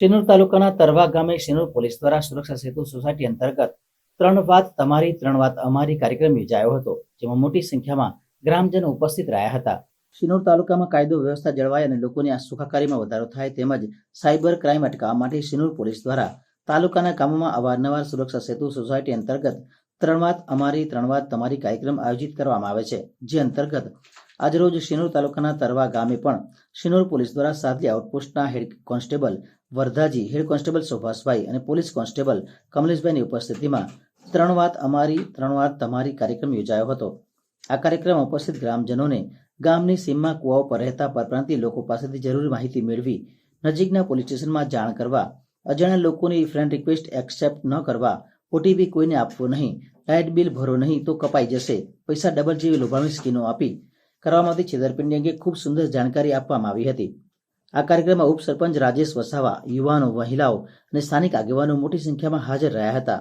શિનોર તાલુકાના તરવા ગામે શિનોર પોલીસ દ્વારા સુરક્ષા સેતુ સોસાયટી અંતર્ગત ત્રણ વાત તમારી, ત્રણ વાત અમારી કાર્યક્રમ યોજાયો હતો, જેમાં મોટી સંખ્યામાં ગ્રામજનો ઉપસ્થિત રહ્યા હતા. શિનોર તાલુકામાં કાયદો, વ્યવસ્થા, જળવાય અને લોકોની આ સુખાકારીમાં વધારો થાય તેમજ સાયબર ક્રાઇમ અટકાવવા માટે શિનોર પોલીસ દ્વારા તાલુકાના ગામોમાં અવારનવાર સુરક્ષા સેતુ સોસાયટી અંતર્ગત ત્રણ વાત અમારી, ત્રણ વાત તમારી કાર્યક્રમ આયોજિત કરવામાં આવે છે, જે અંતર્ગત આજરોજ શિનોર તાલુકાના તરવા ગામે પણ શિનોર પોલીસ દ્વારા Sadhli આઉટપોસ્ટના head constable વરધાજી, head constable Subhashbhai અને પોલીસ કોન્સ્ટેબલ કમલેશભાઈની ઉપસ્થિતિમાં ત્રણ વાત અમારી, ત્રણ વાત તમારી કાર્યક્રમ યોજાયો હતો. આ કાર્યક્રમ ઉપસ્થિત ગ્રામજનોને ગામની સીમમાં કુવાઓ પર રહેતા પરપ્રાંતીય લોકો પાસેથી જરૂરી માહિતી મેળવી, નજીકના પોલીસ સ્ટેશનમાં જાણ કરવા, અજાણ્યા લોકોની ફ્રેન્ડ રિક્વેસ્ટ એક્સેપ્ટ ન કરવા ઓટીપી કોઈને આપવો નહીં, લાઇટ બિલ ભરો નહીં તો કપાઈ જશે. પૈસા ડબલ જેવી લોભામણી સ્કીમો આપી. કરવામાં આવતી છેતરપિંડી અંગે ખૂબ સુંદર જાણકારી આપવામાં આવી હતી. આ કાર્યક્રમમાં ઉપસરપંચ રાજેશ વસાવા, યુવાનો, મહિલાઓ અને સ્થાનિક આગેવાનો મોટી સંખ્યામાં હાજર રહ્યા હતા.